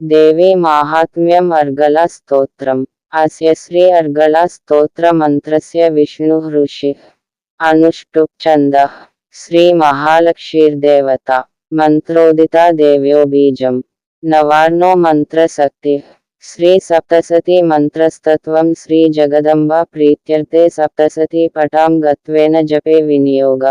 దేవీ మాహాత్మ్యం అర్గల స్తోత్రం. అస్య శ్రీ అర్గల స్తోత్ర మంత్రస్య విష్ణు ఋషి అనుష్టుప్ ఛంద. శ్రీ మహాలక్ష్మీర్దేవత. మంత్రోదిత దేవ్యో బీజం. నవార్ణో మంత్రశక్తి. శ్రీ సప్తసతి మంత్రస్తత్వం శ్రీ జగదంబ ప్రీత్యర్థే సప్తసతి పటాం గత్వేన జపే వినియోగ.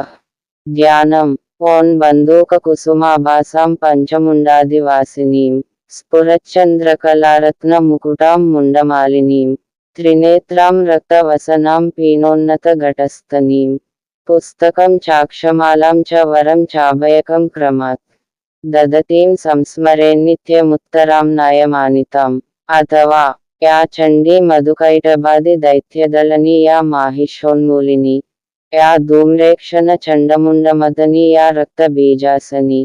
ధ్యానం. ఓన్ బందూక కుసుమాభాసాం పంచముండాదివాసినీం. స్ఫురచంద్రకళారత్న ముకుటాం ముండమాలినీం. త్రినేత్రాం రక్తవసనాం పీనోన్నత ఘటస్థనీం పుస్తకం చాక్షమాలాం చ వరం చాభయకం క్రమాత్. దదతీం సంస్మరేన్నిత్యముత్తరాం నాయమానితాం. అథవా యా చండీ మధుకైటబాది దైత్యదళని యా మాహిషోన్మూలిని. యా ధూమ్రేక్షణ చండముండమదని యా రక్తబీజాసని.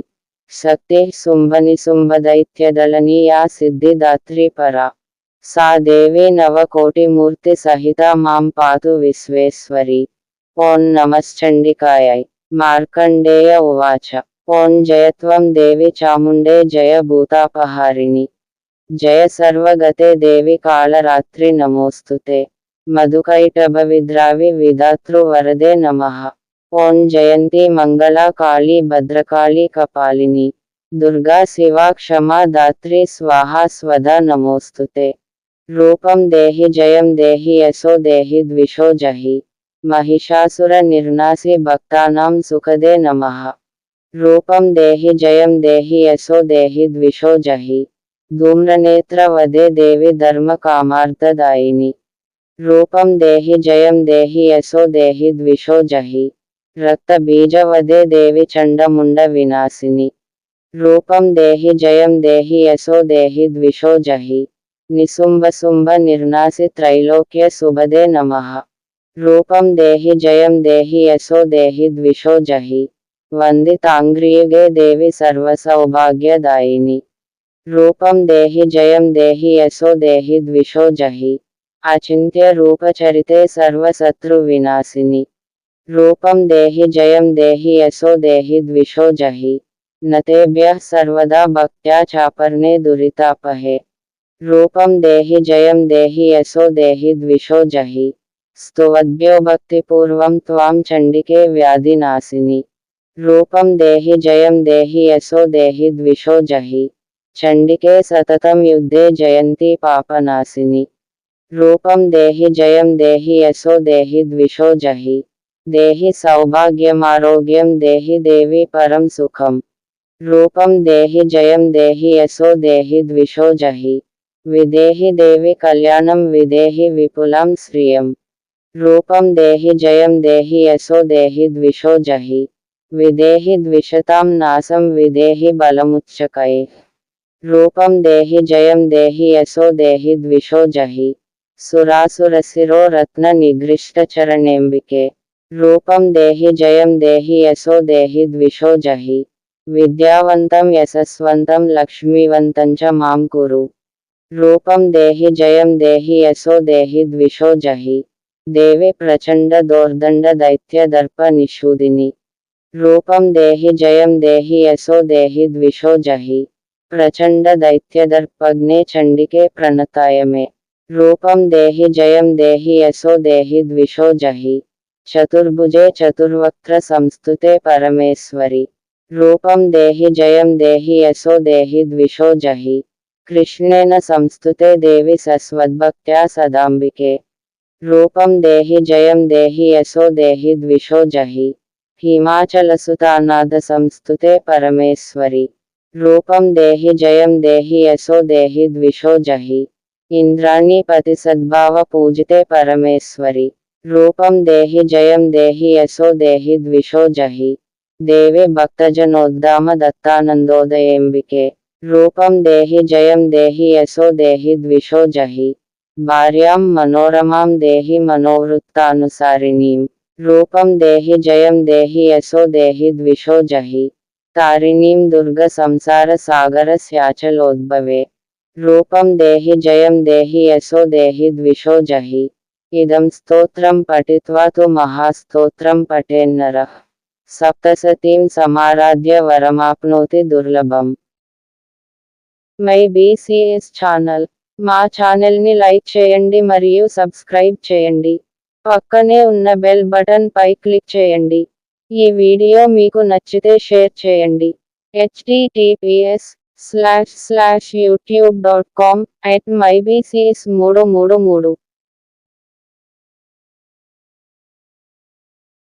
ಶಕ್ತಿ ಶುಂಭನಿಶುಂಭದೈತ್ಯದಳನೀಯಾ ಸಿದ್ಧಿದಾತ್ರಿಪರ ಸಾ ದೇವಿ ನವಕೋಟಿಮೂರ್ತಿ ಸಹಿತ ಮಾಂ ಪಾತು ವಿಶ್ವೇಶ್ವರಿ. ಓಂ ನಮಶ್ಚಂಡಿಕಾಯೈ. మార్కండేయ ఉవాచ ఓం జయత్వం దేవి చాముండే జయ భూతాపహారిణి జయ సర్వగతే దేవి కాళరాత్రి నమోస్తుతే మధుకైటభవిద్రావి విధాతృవరదే నమ ओम जयंती मंगला काली भद्रकाली, कपालिनी। दुर्गा सेवा क्षमा दात्री, स्वाहा स्वदा नमोस्तुते। रूपम देहि, जयम देहि, यशो देहि, द्विषो जहि। महिषासुर निर्नासी भक्ता सुखदे नमः। रूपम देहि, जयम देहि, यशो देहि, द्विषो जहि। धूम्रनेत्र वदे देवी, धर्म कामार्थदायिनी रूपम देहि, जयम देहि, यशो देहि, द्विषो जहि। రక్త బీజ వదే దేవి చండముండ వినాశిని రూపం దేహి జయం దేహి యశో దేహి ద్విషో జహి నిశుంభ శుంభ నిర్నాసి త్రైలోక్య శుభదే నమః రూపం దేహి జయం దేహి యశో దేహి ద్విషో జహి వందితాంగ్రియుగే దేవి సర్వ సౌభాగ్యదాయిని రూపం దేహి జయం దేహి యశో దేహి ద్విషో జహి అచింత్య రూపచరితే సర్వశత్రు వినాశిని रूपम देहि जयम देहि यशो देहि द्विशो जहि। नतेभ्य सर्वदा भक्त्या चापर्णे दुरितापहे। रूपम देहि जयम देहि यशो देहि द्विशो जहि। स्तुवद्भ्यो भक्तिपूर्वं त्वां चण्डिके व्याधिनाशिनि। रूपम देहि जयम देहि यसो देहि द्विशो जहि। चण्डिके सततं युद्धे जयन्ति पापनाशिनि। रूपम देहि जयम देहि यसो देहि द्विशो जहि। దేహి సౌభాగ్యమారోగ్యం దేహి దేవి పరం సుఖం రూపం దేహి జయం దేహి యశో దేహి ద్విషో జహి విదేహి దేవి కళ్యాణం విదేహి విపులం శ్రియం రూపం దేహి జయం దేహి యశో దేహి ద్విషో జహి విదేహి ద్విషతాం నాశం విదేహి బలముచ్చకై రూపం దేహి జయం దేహి యశో దేహి ద్విషో జహి సురాసురశిరో రత్న నిగృష్ట చరణేంబికే రూపం దేహి జయం దేహి యశో దేహి ద్విషో జహి విద్యావంతం యశస్వంతం లక్ష్మీవంతం చ మాం కురు రూపం దేహి జయం దేహి యశో దేహి ద్విషో జహి దేవి ప్రచండ దోర్దండ దైత్య దర్ప నిషూదిని రూపం దేహి జయం దేహి యశో దేహి ద్విషో జహి ప్రచండ దైత్యదర్పగ్నే చండికే ప్రణతాయమే రూపం దేహి జయం దేహి యశో దేహి ద్విషో జహి चतुर्भुजे चतुर्वक्त्र संस्तुते परमेश्वरी। रूपम देहि जयम देहि यशो देहि द्विशो जहि। कृष्णेन संस्तुते देवी सस्वद्भक्त्या सदाम्बिके। रूपम देहि जयम देहि यशो देहि द्विशो जहि। हिमाचलसुतानाद संस्तुते परमेश्वरी। रूपम देहि जयम देहि यशो देहि द्विशो जहि। इन्द्राणि पतिसद्भाव पूजिते रूपम देहि जयम देहि यशो देहि द्विशो जहि देवे भक्तजनोद्दाम दत्तानंदोदयेऽम्बिके रूपम देहि जयम देहि यशो देहि द्विशो जहि भार्यां मनोरमां देहि मनोवृत्तानुसारिणीं रूपम देहि जयं देहि यशो देहि द्विशो जहि तारिणीं दुर्ग संसार सागर देहि जयम देहि यशो देहि द्विशो जहि ఇదం స్తోత్రం పఠిత్వా తు మహాస్తోత్రం పఠేన్నర. సప్తసతీం సమారాధ్య వరమాప్నోతి దుర్లభం. My BCS channel. మా ఛానల్ని లైక్ చేయండి మరియు సబ్స్క్రైబ్ చేయండి. పక్కనే ఉన్న బెల్ బటన్ పై క్లిక్ చేయండి. ఈ వీడియో మీకు నచ్చితే షేర్ చేయండి. HTTPS slash slash YouTube dot com at my BCS మూడు మూడు మూడు.